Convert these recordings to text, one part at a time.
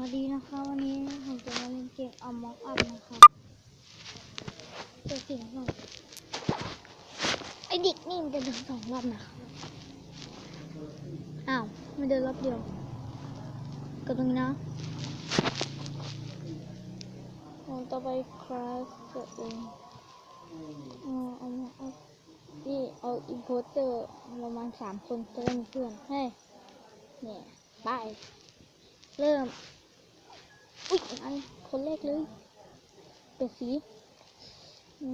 วัสดีนะคะวันนี้ผมจะมาเล่นเกมอมองอัพนะคะเจะเสียงหน่อยไอเด็กนี่มันจะเดินสองรอบนะคะอ้าวไม่เดินรอบเดียวก็ตรงนี้นะผมต่อไปคลาสตัวเองเออเอามาเอานี่เอาอินโพเตอร์ประมาณสามคนจะได้มีเพื่อนเฮ้ยเนี่ยไปเริ่ม อุ๊ยอันคนแรกเลย เป็นสี อื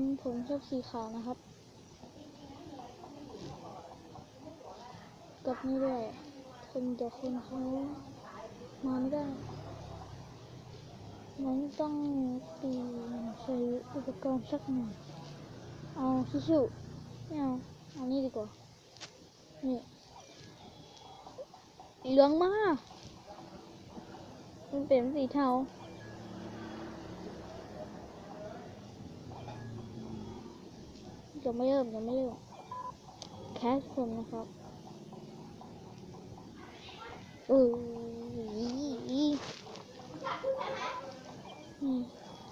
ม ผมชอบสีขาวนะครับ กับนี่ด้วย คนเดี๋ยวคนเขามาไม่ได้มันต้องเปลี่ยนใช้อุปกรณ์สักหน่อย เอาทิชูไม่เอา เอานี่ดีกว่า นี่เหลืองมาก มันเป็นสีเทา จะไม่เริ่มจะไม่เริ่มแคสคนนะครับเออ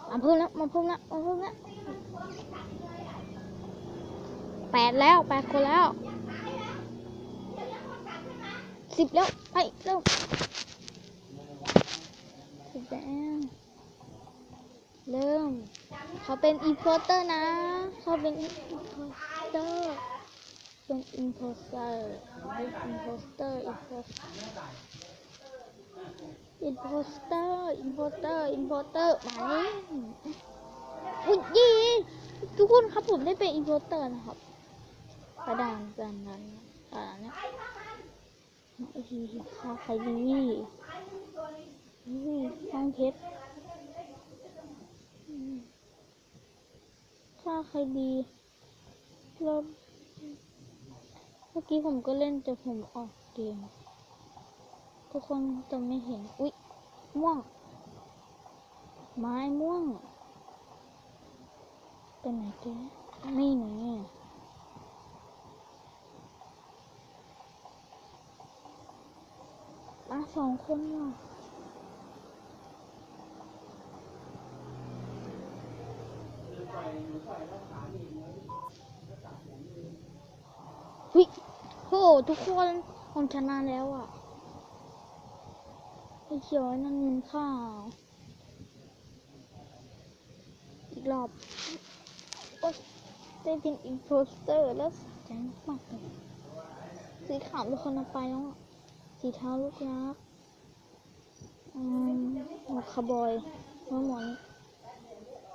มาเพิ่มแล้วมาเพิ่มแล้วมาเพิ่มแล้วแปดแล้วแปดคนแล้วสิบแล้ว ไปเร็ว สิบแล้วเริ่ม เขาเป็นอินโพเตอร์นะ เขาเป็นอินโพเตอร์เป็นอินโพเตอร์เป็นอินโพเตอร์อินโพสอินโพสเตอร์อินโพเตอร์อินโพเตอร์มาเลยอุ้ยยีทุกคนครับผมได้เป็นอินโพเตอร์นะครับกระดานกันนั้นอ่าเนี่ยไอ้ทีค่าใครดี นี่ห้องเพชรอืมค่าใครดีแล้วเมื่อกี้ผมก็เล่นแต่ผมออกเกมทุกคนจะไม่เห็น อุ๊ย ม่วง ไม้ม่วง เป็นไหนแกนี่ไหนอะมาสองคนว่ะ วิโหทุกคนผมชนะแล้วอะไอ้เขียวนั่นมันข้าว อีกรอบ โอ๊ยได้เป็นอินโพสเตอร์แล้วใจมากเลยสีขาวเป็นคนเอาไปแล้วอะสีเทาลูกรักอืมหมวกคาร์บอยหัวหมอน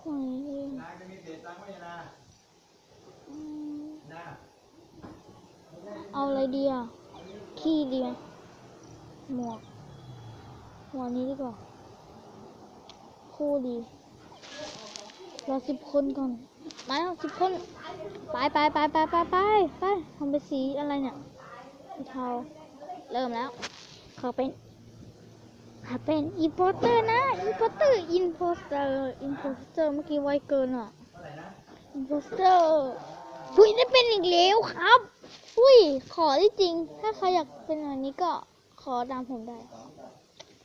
หมอนนี่นายจะมีเศษตังค์ไหมนะอืมนะเอาอะไรดีอะ ขี้ดีไหมหมวกหมวกนี้ดีกว่า คู่ดีรอสิบคนก่อนมาแล้วสิบคน ไปไปไปไปไปไปไปทำเป็นสีอะไรเนี่ยเทาเริ่มแล้ว เขาเป็น ขาเป็นอินโพสเตอร์นะอินโพสเตอร์อินโพสเตอร์อินโพสเตอร์เมื่อกี้ไวเกินอะอินโพสเตอร์อุ้ยได้เป็นอีกแล้วครับอุ้ยขอที่จริง ถ้าใครอยากเป็นอันนี้ก็ขอตามผมได้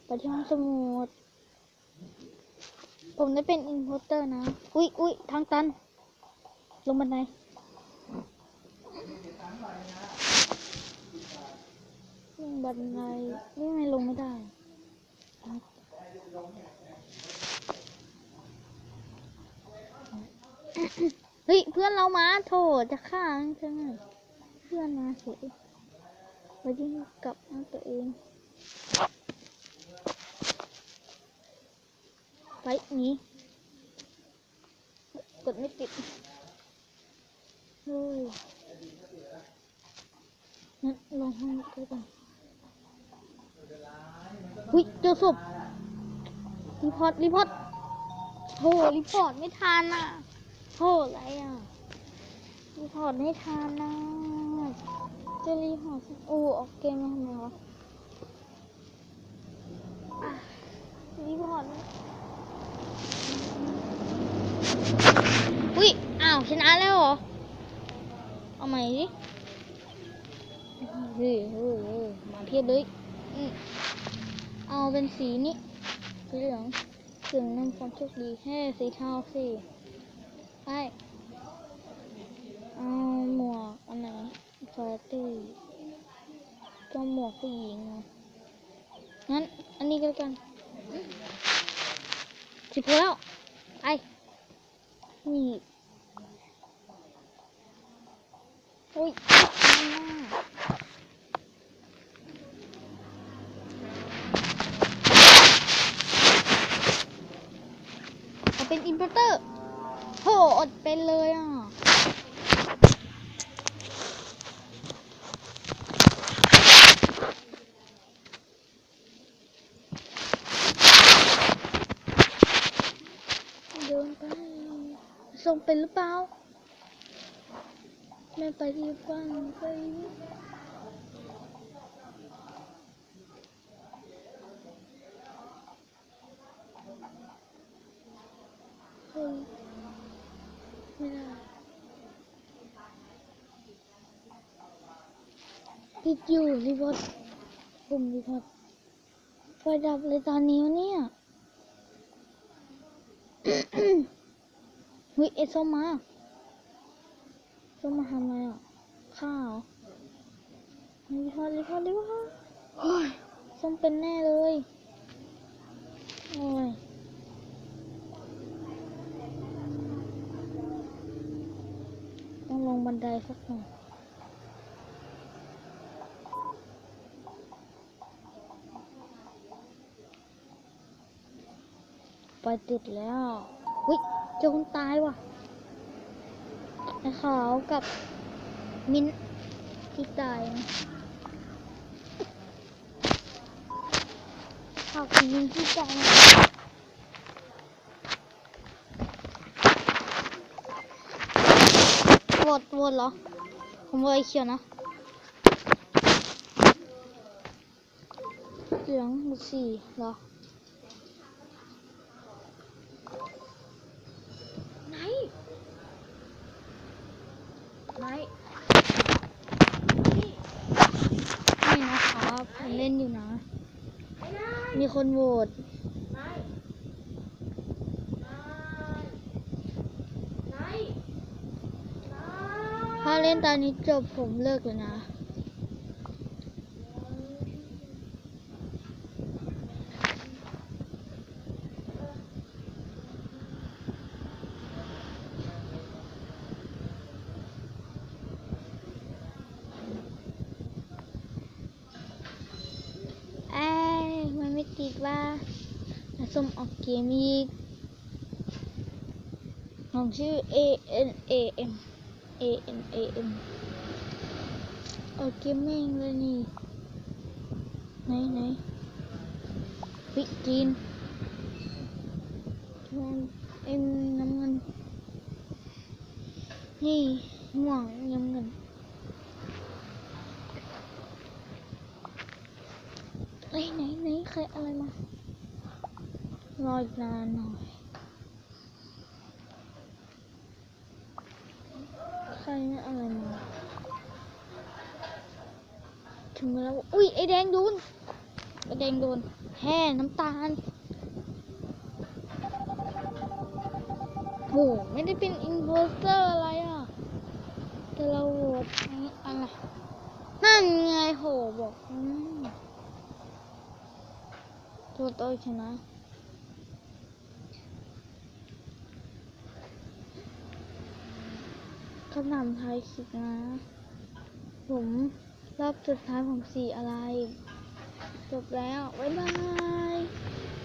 ไปที่ห้องสมุดผมได้เป็นอินโพสเตอร์นะ อุ้ยอุ้ยทางตัน ลงบันไดลงบันไดนี่ไงลงไม่ได้ เฮ้ยเพื่อนเรามาโถจะฆ่าใช่ไหมเพื่อนมาเฉยไปยิงกลับเอาตัวเองไปนี้กดไม่ติดเฮ้ยงั้นลองห้องนี้ด้วยกัน หุ้ยเจอศพรีพอร์ตรีพอร์ตโหรีพอร์ตไม่ทันอะโหอะไรอะรีพอร์ตไม่ทันนะจะรีพอร์ตโอ้ออกเกมมาทำไมวะรีพอร์ตอุ้ยอ้าวชนะแล้วเหรอ เอาใหม่ดิเฮ้ยเฮ้ยมาเพียบเลยอืม เอาเป็นสีนี้สีเหลืองถึงนำความโชคดีแค่สีเทาสิไปเอาหมวกอันไหนฟาตี้ก็หมวกผู้หญิงงั้น อันนี้ก็แล้วกันสิบพอแล้วไปนี่โอ้ยไม่น่า เป็นอินเวอร์เตอร์โหอดเป็นเลยอะเดินไปส่งเป็นหรือเปล่าแม่ไปที่บ้านไปเฮ้ยไม่ได้ ติดอยู่รีพอร์ตปุ่มรีพอร์ตไฟดับเลยตอนนี้วะเนี่ยเฮ้ยเอส้มมาส้มมาทำอะไรอะ ข้าวรีพอร์ตรีพอร์ตรีพอร์ตโอ้ยส้มเป็นแน่เลยโอ้ยต้องลงบันไดสักหน่อย ไปติดแล้ววิเจอคนตายว่ะไอ้ขาวกับมินที่ตายขาวกับมินที่ตายวตโหวตเหรอ ผมวตไอเขียวนะ เหลืองหรือสีเหรอ ไหน ไม้นี่นี่นะครับผมเล่นอยู่นะ มีคนโหวตไหนไหนไหนไหนถ้าเล่นตอนนี้จบผมเลิกเลยนะ เอ้ยมันไม่ติดว่าแล้ว ส้มออกเกมอีกผมชื่อ A N A M A N A M ออกเกมแม่งเลยนี่ ไหนไหนวิจีนนเอ็มน้ำเงิน นี่ม่วงน้ำเงินเอ้ยไหนไหนใครอะไรมา รออีกนานหน่อยใครไม่อะไรมาถึงเวลาแล้ว อุ้ยไอแดงโดนไอแดงโดนแห่น้ำตาลโหไม่ได้เป็นอินเวอร์เตอร์อะไรอะ แต่เราโหวตอะไร นั่นไงโหบอกอืมตัวโตชนะ คำถามไทายคิดนะ ผมรอบสุดท้ายผมสีอะไร จบแล้ว บ๊ายบาย